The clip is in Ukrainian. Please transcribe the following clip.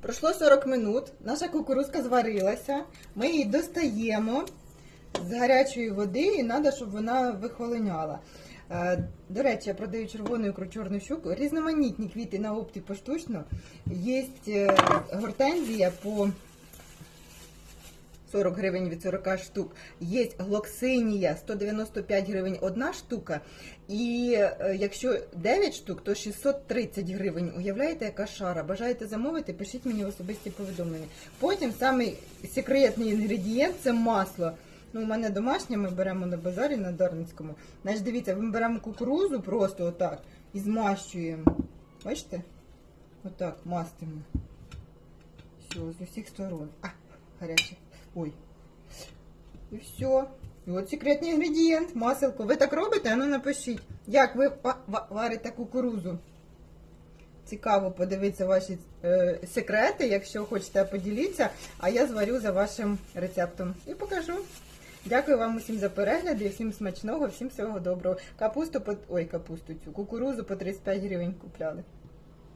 Пройшло 40 минут, наша кукурузка зварилася. Ми її достаємо з гарячої води і треба, щоб вона вихолоняла. Е, До речі, я продаю червону ікру, чорну щуку, різноманітні квіти на опті поштучно. Є е, гортензія по 40 гривень від 40 штук. Є глоксинія 195 гривень одна штука. І е, якщо 9 штук, то 630 гривень. Уявляєте, яка шара? Бажаєте замовити? Пишіть мені в особисті повідомлення. Потім самий секретний інгредієнт це масло. Ну, у мене домашнє, ми беремо на базарі на Дарницькому. Значить, дивіться, ми беремо кукурузу просто отак і змащуємо. Бачите? Отак, мастимо. Все, з усіх сторон. А, гаряче. Ой. І все. І от секретний інгредієнт, маселко. Ви так робите? Ану напишіть. Як ви ва- ва- варите кукурузу? Цікаво подивитися ваші е, секрети, якщо хочете поділіться, а я зварю за вашим рецептом і покажу. Дякую вам усім за перегляд і всім смачного, всім всього доброго. Капусту ой, капусту цю кукурузу по 35 гривень купляли.